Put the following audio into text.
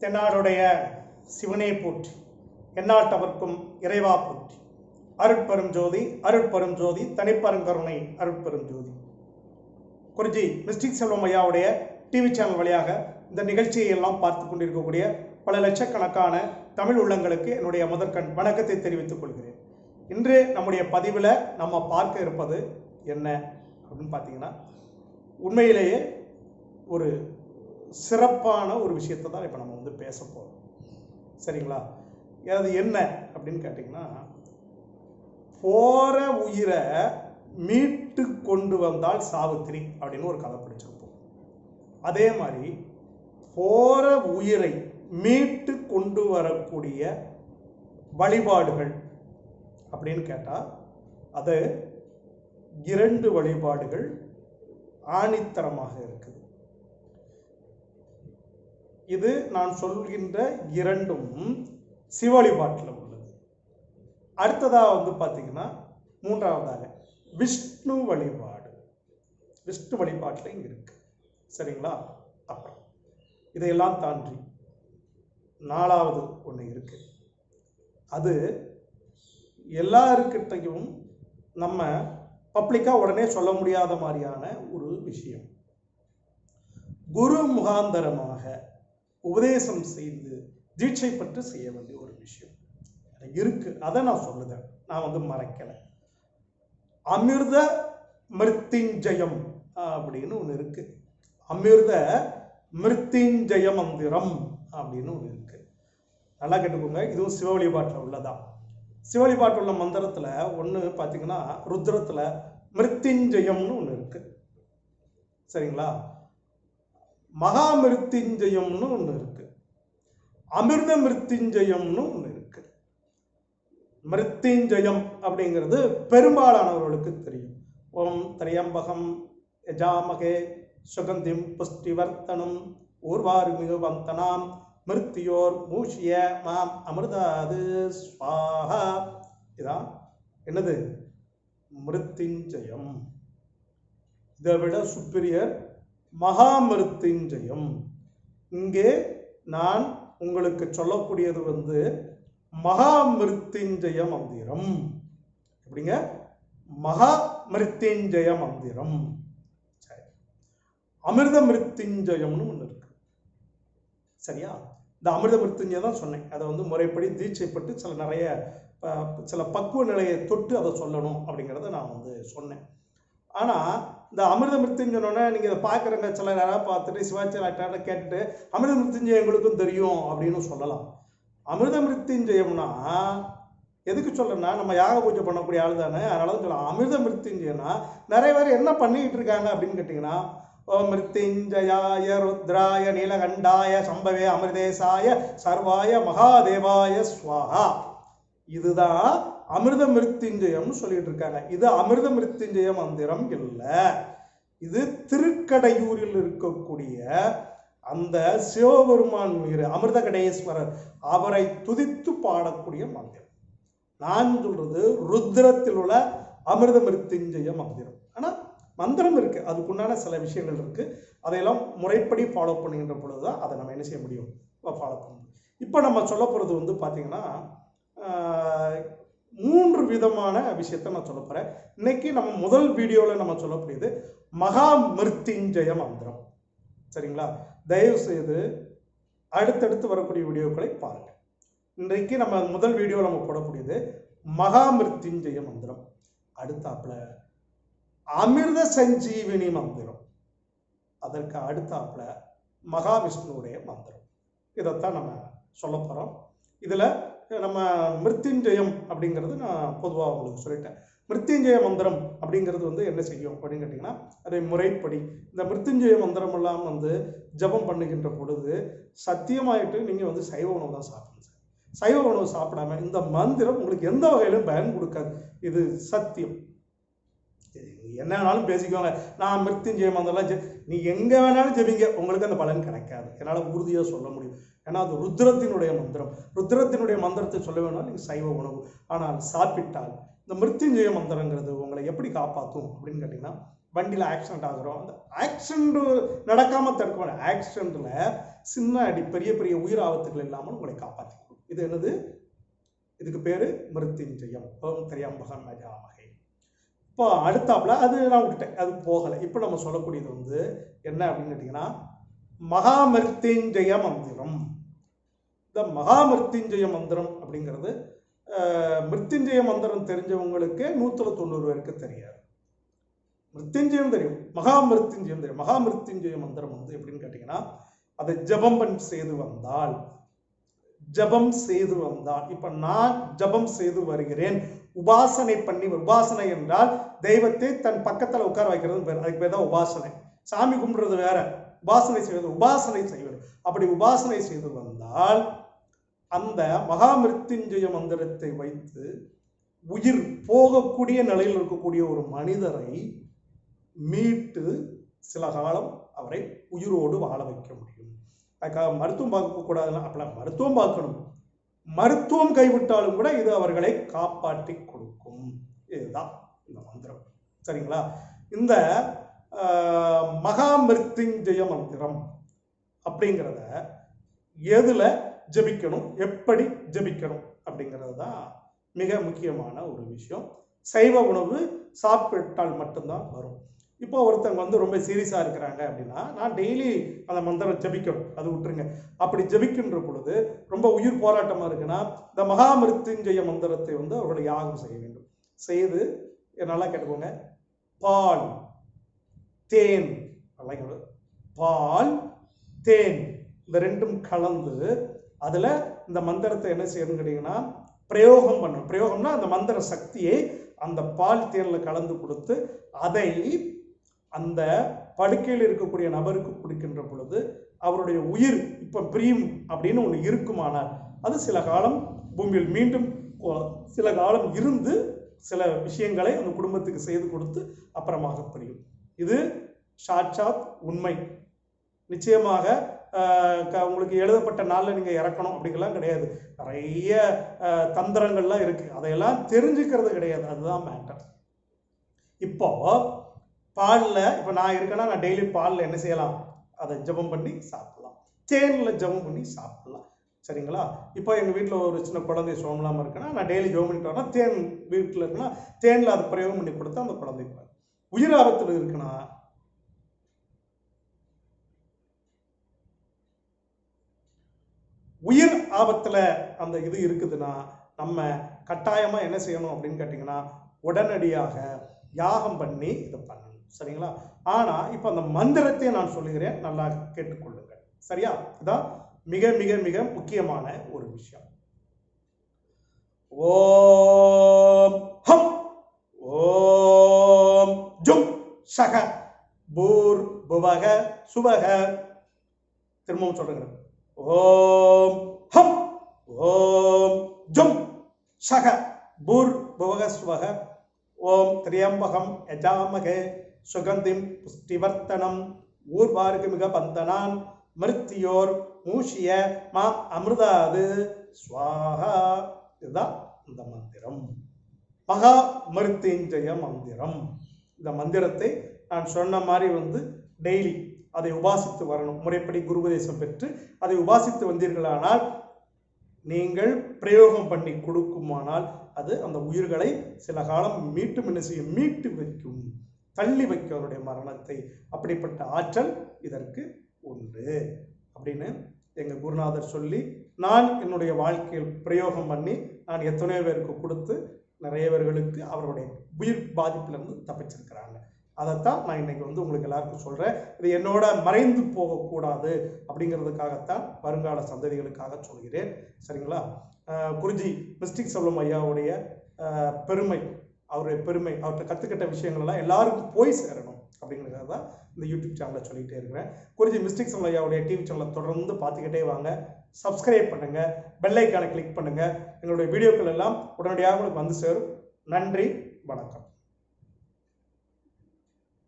தென்னாடுடைய சிவனே போற்றி. எந்நாட்டவர்க்கும் இறைவா போற்றி. அருட்பெரும் ஜோதி அருட்பெரும் ஜோதி தனிப்பெருங்கருணை அருட்பெரும் ஜோதி. குருஜி மிஸ்டிக் செல்வம் ஐயாவுடைய டிவி சேனல் வழியாக இந்த நிகழ்ச்சியை எல்லாம் பார்த்து கொண்டிருக்கக்கூடிய பல லட்சக்கணக்கான தமிழ் உள்ளங்களுக்கு என்னுடைய முதற்கண் வணக்கத்தை தெரிவித்துக் கொள்கிறேன். இன்று நம்முடைய பதிவில் நம்ம பார்க்க இருப்பது என்ன? அப்படின்னு பார்த்தீங்கன்னா உண்மையிலேயே ஒரு சிறப்பான ஒரு விஷயத்தை தான் இப்போ நம்ம வந்து பேச போகிறோம் சரிங்களா? அது என்ன அப்படின்னு கேட்டிங்கன்னா போகிற உயிரை மீட்டு கொண்டு வந்தால் சாவித்திரி அப்படின்னு ஒரு கதை படிச்சிருப்போம். அதே மாதிரி போகிற உயிரை மீட்டு கொண்டு வரக்கூடிய வழிபாடுகள் அப்படின்னு கேட்டால் அது இரண்டு வழிபாடுகள் ஆணித்தரமாக இருக்குது. இது நான் சொல்கின்ற இரண்டும் சிவ வழிபாட்டில் உள்ளது. அடுத்ததாக வந்து பார்த்தீங்கன்னா மூன்றாவதாக விஷ்ணு வழிபாடு. விஷ்ணு வழிபாட்டில் இங்கே இருக்கு. சரிங்களா? அப்புறம் இதையெல்லாம் தாண்டி நாலாவது ஒன்று இருக்கு. அது எல்லாருக்கிட்டையும் நம்ம பப்ளிக்காக உடனே சொல்ல முடியாத மாதிரியான ஒரு விஷயம். குரு முகாந்தரமாக உபதேசம் செய்து தீட்சை பற்றி செய்ய வேண்டிய ஒரு விஷயம். இருக்கு. அதை நான் சொல்லுதேன். நான் வந்து மறைக்கலை. அமிர்த மிருத்திஞ்சயம் அப்படின்னு ஒன்று இருக்கு. அமிர்த மிருத்திஞ்சய மந்திரம் அப்படின்னு ஒன்று இருக்கு. நல்லா கேட்டுக்கோங்க. இதுவும் சிவ வழிபாட்டில் உள்ளதா சிவ வழிபாட்டில் உள்ள மந்திரத்தில் ஒன்று பார்த்தீங்கன்னா ருத்ரத்தில் மிருத்திஞ்சயம்னு ஒன்று இருக்கு. சரிங்களா? மகாமிருத்திஞ்சயம்னு ஒன்று இருக்கு. அமிர்த மிருத்திஞ்சயம்னு ஒன்று இருக்கு. மிருத்திஞ்சயம் அப்படிங்கிறது பெரும்பாலானவர்களுக்கு தெரியும். ஓம் திரையம்பகம் யஜாமகே சுகந்திம் புஷ்டிவர்த்தனம். ஊர்வாருமிகு வந்தனாம் மிருத்தியோர் மூஷிய மாம் அமிர்தாது ஸ்வாகா இதான் என்னது? மிருத்திஞ்சயம். இதை விட சுப்பீரியர் மகாமிருத்திஞ்சயம் இங்கே நான் உங்களுக்கு சொல்லக்கூடியது வந்து மகாமிருத்திஞ்சய மந்திரம். எப்படிங்க? மகா மிருத்திஞ்சய மந்திரம். சரி. அமிர்த மிருத்யுஞ்சயம்னு ஒன்று இருக்கு. சரியா? இந்த அமிர்த மிருத்யுஞ்சயம் தான் சொன்னேன். அதை வந்து முறைப்படி தீட்சைப்பட்டு சில நிறைய சில பக்குவ நிலையை தொட்டு அதை சொல்லணும் அப்படிங்கிறத நான் வந்து சொன்னேன். ஆனால் இந்த அமிர்த மிருத்யுஞ்சயனோட நீங்கள் இதை பார்க்குறங்க சில யாராவது பார்த்துட்டு சிவாச்சி டாக்டர்கிட்ட கேட்டுட்டு அமிர்த மிருத்யுஞ்சயம் எங்களுக்கும் தெரியும் அப்படின்னு சொல்லலாம். அமிர்த மிருத்யுஞ்சயம்னா எதுக்கு சொல்கிறேன்னா நம்ம யாக பூஜை பண்ணக்கூடிய ஆள் தானே அதனால தான் சொல்லலாம் அமிர்த மிருத்துஞ்சயம்னா நிறைய பேர் என்ன பண்ணிக்கிட்டு இருக்காங்க அப்படின்னு கேட்டிங்கன்னா ஓ மிருத்யுஞ்சயாய ருத்ராய நீலகண்டாய சம்பவே அமிர்தேசாய சர்வாய மகாதேவாய ஸ்வாஹா. இதுதான் அமிர்த மிருத்யுஞ்சயம்னு சொல்லிட்டு இருக்காங்க. இது அமிர்த மிருத்யுஞ்சய மந்திரம் இல்லை. இது திருக்கடையூரில் இருக்கக்கூடிய அந்த சிவபெருமான் மீது அமிர்த கடேஸ்வரர் அவரை துதித்து பாடக்கூடிய மந்திரம். நான் சொல்றது ருத்ரத்தில் உள்ள அமிர்த மிருத்யுஞ்சய மந்திரம். ஆனால் மந்திரம் இருக்கு. அதுக்குண்டான சில விஷயங்கள் இருக்கு. அதையெல்லாம் முறைப்படி ஃபாலோ பண்ணுகின்ற பொழுது தான் அதை நம்ம என்ன செய்ய முடியும்? ஃபாலோ பண்ண முடியும். இப்போ நம்ம சொல்ல போகிறது வந்து பார்த்தீங்கன்னா மூன்று விதமான விஷயத்தை நான் சொல்ல போகிறேன் இன்னைக்கு நம்ம முதல் வீடியோவில் நம்ம சொல்லக்கூடியது மகா மிருத்யுஞ்சய மந்திரம். சரிங்களா? தயவு செய்து அடுத்தடுத்து வரக்கூடிய வீடியோக்களை பாருங்கள் இன்றைக்கு நம்ம முதல் வீடியோ நம்ம போடக்கூடியது மகா மிருத்யுஞ்சய மந்திரம். அடுத்தாப்புல அமிர்த சஞ்சீவினி மந்திரம். அதற்கு அடுத்தாப்புல மகாவிஷ்ணுவுடைய மந்திரம். இதைத்தான் நம்ம சொல்ல போகிறோம் இதில் நம்ம மிருத்யுஞ்சயம் அப்படிங்கிறது நான் பொதுவாக உங்களுக்கு சொல்லிட்டேன். மிருத்யுஞ்சய மந்திரம் அப்படிங்கிறது வந்து என்ன செய்யும் அப்படின்னு கேட்டிங்கன்னா அதை முறைப்படி. இந்த மிருத்யுஞ்சய மந்திரம் எல்லாம் வந்து ஜபம் பண்ணுகின்ற பொழுது சத்தியமாயிட்டு நீங்கள் வந்து சைவ உணவு தான் சாப்பிடணும் சார். சைவ உணவு சாப்பிடாம இந்த மந்திரம் உங்களுக்கு எந்த வகையிலும் பயன் கொடுக்காது. இது சத்தியம். இது என்ன வேணாலும் பேசிக்கோங்க. நான் மிருத்யுஞ்சய மந்திரம்லாம் நீ எங்கே வேணாலும் ஜெபிங்க. உங்களுக்கு அந்த பலன் கிடைக்காது. என்னால் உறுதியாக சொல்ல முடியும். ஏன்னா அது ருத்ரத்தினுடைய மந்திரம். ருத்ரத்தினுடைய மந்திரத்தை சொல்ல வேணாலும் நீங்கள் சைவ உணவு. ஆனால் சாப்பிட்டால் இந்த மிருத்யுஞ்சய மந்திரங்கிறது உங்களை எப்படி காப்பாற்றும் அப்படின்னு கேட்டிங்கன்னா வண்டியில் ஆக்சிடென்ட் ஆகிறோம். அந்த ஆக்சிடென்ட் நடக்காமல் தடுக்க ஆக்சிடென்ட்டில் சின்ன அடி பெரிய பெரிய உயிர் ஆபத்துகள் இல்லாமல் உங்களை காப்பாற்றிக்கணும் இது என்னது? இதுக்கு பேர் மிருத்யுஞ்சயம். ஓம் திரியம்பகம் நஜாமகை இப்போ அடுத்தாப்புல அது நான் விட்டுட்டேன். அது போகலை. இப்போ நம்ம சொல்லக்கூடியது வந்து என்ன அப்படின்னு கேட்டிங்கன்னா மகாமிருத்யுஞ்சய மந்திரம். த மகாமிருத்யுஞ்சய மந்திரம் அப்படிங்கிறது மிருத்யுஞ்சய மந்திரம் தெரிஞ்சவங்களுக்கு நூற்றில் தொண்ணூறு பேருக்கு தெரியாது. மிருத்யுஞ்சயம் தெரியும் மகாமிருத்யுஞ்சயம் தெரியும். மகாமிருத்யுஞ்சய மந்திரம் வந்து எப்படின்னு கேட்டிங்கன்னா அதை ஜபம் செய்து வந்தால் ஜபம் செய்து வந்தால் இப்போ நான் ஜபம் செய்து வருகிறேன் உபாசனை பண்ணி உபாசனை என்றால் தெய்வத்தை தன் பக்கத்தில் உட்கார வைக்கிறது பேர் அதுக்கு பேர் தான் உபாசனை. சாமி கும்பிடுறது வேற உபாசனை செய்வது உபாசனை செய்வது. அப்படி உபாசனை செய்து வந்தால் அந்த மகாமிருத்யுஞ்சய மந்திரத்தை வைத்து உயிர் போகக்கூடிய நிலையில் இருக்கக்கூடிய ஒரு மனிதரை மீட்டு சில காலம் அவரை உயிரோடு வாழ வைக்க முடியும். அதுக்காக மருத்துவம் பார்க்கக்கூடாதுன்னா அப்பெல்லாம் மருத்துவம் பார்க்கணும். மருத்துவம் கைவிட்டாலும் கூட இது அவர்களை காப்பாற்றி கொடுக்கும். இதுதான் இந்த மந்திரம். சரிங்களா? இந்த மகாமிருத்யுஞ்சய மந்திரம் அப்படிங்கிறத எதில் ஜபிக்கணும். எப்படி ஜபிக்கணும்? அப்படிங்கிறது தான் மிக முக்கியமான ஒரு விஷயம். சைவ உணவு சாப்பிட்டால் மட்டும்தான் வரும். இப்போ ஒருத்தங்க வந்து ரொம்ப சீரியஸாக இருக்கிறாங்க அப்படின்னா நான் டெய்லி அந்த மந்திரம் ஜெபிக்கணும். அது விட்டுருங்க. அப்படி ஜெபிக்கின்ற பொழுது ரொம்ப உயிர் போராட்டமாக இருக்குன்னா இந்த மகாமிருத்துஞ்சய மந்திரத்தை வந்து அவர்கள் யாகம் செய்ய வேண்டும். செய்து நல்லா கேட்டுக்கோங்க. பால் தேன். நல்லா பால் தேன். இந்த ரெண்டும் கலந்து அதில் இந்த மந்திரத்தை என்ன செய்யணும்னு கேட்டிங்கன்னா பிரயோகம் பண்ணணும். பிரயோகம்னா அந்த மந்திர சக்தியை அந்த பால் தேனில் கலந்து கொடுத்து அதை அந்த படுக்கையில் இருக்கக்கூடிய நபருக்கு கொடுக்கின்ற பொழுது அவருடைய உயிர் இப்போ பிரியும் அப்படின்னு ஒன்று இருக்குமானால் அது சில காலம் பூமியில் மீண்டும் சில காலம் இருந்து சில விஷயங்களை அந்த குடும்பத்துக்கு செய்து கொடுத்து அப்புறமாக பிரியும். இது சாட்சாத் உண்மை. நிச்சயமாக உங்களுக்கு எழுதப்பட்ட நாளில் நீங்கள் இறக்கணும் அப்படிங்கலாம் கிடையாது. நிறைய தந்திரங்கள்லாம் இருக்குது அதையெல்லாம் தெரிஞ்சுக்கிறது கிடையாது. அதுதான் மேட்டர் இப்போ பாலில் இப்போ நான் இருக்கேன்னா நான் டெய்லி பாலில் என்ன செய்யலாம்? அதை ஜெபம் பண்ணி சாப்பிடலாம். தேனில் ஜெபம் பண்ணி சாப்பிடலாம். சரிங்களா? இப்போ எங்கள் வீட்டில் ஒரு சின்ன குழந்தை சோமலாமல் இருக்குன்னா நான் டெய்லி ஜெபம் பண்ணிட்டு வரேன் தேன் வீட்டில் இருக்குன்னா தேனில் அதை பிரயோகம் பண்ணி கொடுத்தா அந்த குழந்தைக்கு உயிர் ஆபத்தில் இருக்குன்னா உயிர் ஆபத்தில் அந்த இது இருக்குதுன்னா நம்ம கட்டாயமாக என்ன செய்யணும் அப்படின்னு கேட்டிங்கன்னா உடனடியாக யாகம் பண்ணி இதை பண்ணணும். சரிங்களா? ஆனால் இப்போ அந்த மந்திரத்தை நான் சொல்லுகிறேன். நல்லா கேட்டுக்கொள்ளுங்கள். சரியா? இதான் மிக மிக மிக முக்கியமான ஒரு விஷயம். ஓம் ஹம்! ஓம் ஜும்! சக! பூர் புவக சுபக திரும்பவும் சொல்றேங்க ஓம் ஹம்! ஓம் ஜும்! சக பூர் புவக ஓம் திரியம்பகம் யஜாமகே! சுகந்திம் புஷ்டிவர்த்தனம்! ஊர்வார்கமிக பந்தனான்! மிருத்தியோர் மூஷிய! மா அமிர்தாது! ஸ்வாஹா இதுதான் இந்த மந்திரம். மகா மிருத்யுஞ்சய மந்திரம். இந்த மந்திரத்தை நான் சொன்ன மாதிரி வந்து டெய்லி அதை உபாசித்து வரணும். முறைப்படி குருபதேசம் பெற்று அதை உபாசித்து வந்தீர்களானால் நீங்கள் பிரயோகம் பண்ணி கொடுக்குமானால் அது அந்த உயிர்களை சில காலம் மீட்டும் என்ன செய்யும்? மீட்டு வைக்கும். தள்ளி வைக்கும் அவருடைய மரணத்தை. அப்படிப்பட்ட ஆற்றல் இதற்கு உண்டு. அப்படின்னு எங்கள் குருநாதர் சொல்லி நான் என்னுடைய வாழ்க்கையில் பிரயோகம் பண்ணி நான் எத்தனையோ பேருக்கு கொடுத்து நிறைய பேர்களுக்கு அவருடைய உயிர் பாதிப்பிலிருந்து தப்பிச்சிருக்கிறாங்க. அதைத்தான் நான் இன்னைக்கு வந்து உங்களுக்கு எல்லாருக்கும் சொல்கிறேன் இது என்னோட மறைந்து போகக்கூடாது அப்படிங்கிறதுக்காகத்தான் வருங்கால சந்ததிகளுக்காக சொல்கிறேன். சரிங்களா? குருஜி மிஸ்டிக் செல்வம் ஐயாவுடைய பெருமை அவருடைய பெருமை அவர்கிட்ட கற்றுக்கிட்ட விஷயங்கள்லாம் எல்லாருக்கும் போய் சேரணும் அப்படிங்கிறத தான் இந்த யூடியூப் சேனலில் சொல்லிகிட்டே இருக்கிறேன். குருஜி மிஸ்டிக் செல்வம் ஐயாவுடைய டிவி சேனலை தொடர்ந்து பார்த்துக்கிட்டே வாங்க. சப்ஸ்கிரைப் பண்ணுங்கள் பெல்லைக்கானை கிளிக் பண்ணுங்கள் எங்களுடைய வீடியோக்கள் எல்லாம் உடனடியாக உங்களுக்கு வந்து சேரும். நன்றி வணக்கம்.